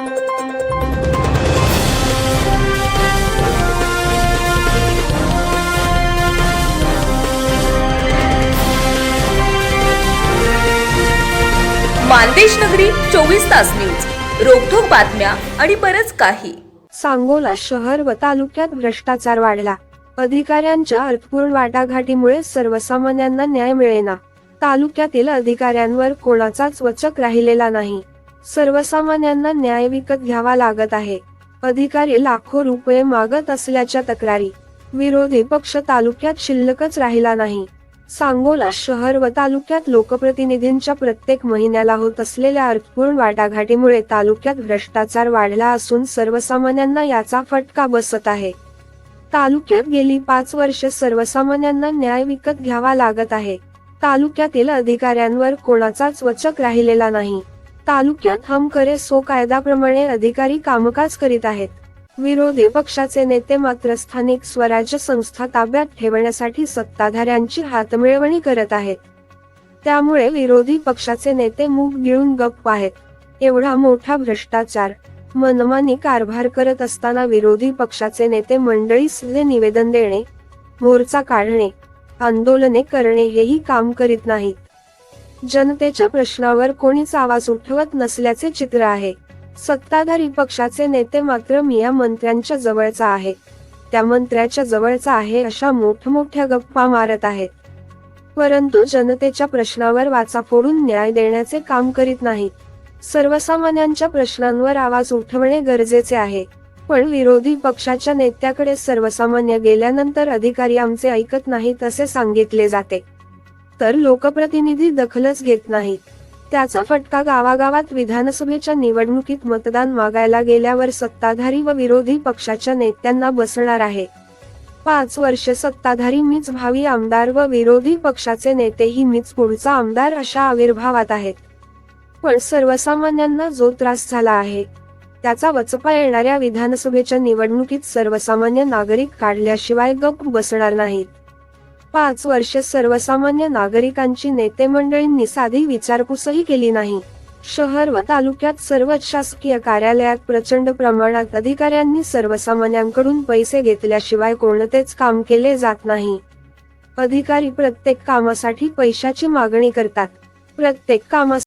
मानदेश नगरी चोवीस तास न्यूज. रोखोक बातम्या आणि बरच काही. सांगोला शहर व तालुक्यात भ्रष्टाचार वाढला. अधिकाऱ्यांच्या अर्थपूर्ण वाटाघाटीमुळे सर्वसामान्यांना न्याय मिळेना. तालुक्यातील अधिकाऱ्यांवर कोणाचाच वचक राहिलेला नाही. सर्वसामान्यांना न्याय विकत घ्यावा लागत आहे. अधिकारी लाखो रुपये मागत असल्याच्या तक्रारी. विरोधी पक्ष तालुक्यात शिल्लकच राहिला नाही. सांगोला शहर व तालुक्यात लोकप्रतिनिधींच्या प्रत्येक महिन्याला होत असलेल्या अर्थपूर्ण वाटाघाटीमुळे तालुक्यात भ्रष्टाचार वाढला असून सर्वसामान्यांना याचा फटका बसत आहे. तालुक्यात गेली पाच वर्ष सर्वसामान्यांना न्याय विकत घ्यावा लागत आहे. तालुक्यातील अधिकाऱ्यांवर कोणाचाच वचक राहिलेला नाही. तालुक्यात हम करे सो कायद्याप्रमाणे अधिकारी कामकाज करीत आहेत. विरोधी पक्षाचे नेते मात्र स्थानिक स्वराज्य संस्था ताब्यात ठेवण्यासाठी सत्ताधाऱ्यांची हातमिळवणी करत आहेत. त्यामुळे विरोधी पक्षाचे नेते मूग गिळून गप्प आहेत. एवढा मोठा भ्रष्टाचार मनमानी कारभार करत असताना विरोधी पक्षाचे नेते मंडळीस निवेदन देणे मोर्चा काढणे आंदोलने करणे हेही काम करीत नाहीत. जनतेच्या प्रश्नावर कोणीच आवाज उठवत नसल्याचे चित्र आहे. सत्ताधारी पक्षाचे नेते मात्र मी या मंत्र्यांच्या जवळचा आहे त्या मंत्र्याच्या जवळचा आहे अशा मोठमोठ्या गप्पा मारत आहेत. परंतु जनतेच्या प्रश्नावर वाचा फोडून न्याय देण्याचे काम करीत नाही सर्वसामान्यांच्या प्रश्नांवर आवाज उठवणे गरजेचे आहे. पण विरोधी पक्षाच्या नेत्याकडे सर्वसामान्य गेल्यानंतर अधिकारी आमचे ऐकत नाहीत असे सांगितले जाते. तर लोकप्रतिनिधी दखलच घेत नाहीत. त्याचा फटका गावागावात विधानसभेच्या निवडणुकीत मतदान मागायला गेल्यावर सत्ताधारी व विरोधी पक्षाच्या नेत्यांना बसणार आहे. पाच वर्ष सत्ताधारी मीच भावी आमदार व विरोधी पक्षाचे नेतेही मीच पुढचा आमदार अशा आविर्भावात आहेत. पण सर्वसामान्यांना जो त्रास झाला आहे त्याचा वचपा येणाऱ्या विधानसभेच्या निवडणुकीत सर्वसामान्य नागरिक काढल्याशिवाय गप बसणार नाहीत. पाच वर्ष सर्वसामान्य नागरिकांची नेते मंडळींनी साधी विचारपूसही केली नाही. शहर व तालुक्यात सर्वच शासकीय कार्यालयात प्रचंड प्रमाणात अधिकाऱ्यांनी सर्वसामान्यांकडून पैसे घेतल्याशिवाय कोणतेच काम केले जात नाही. अधिकारी प्रत्येक कामासाठी पैशाची मागणी करतात. प्रत्येक कामा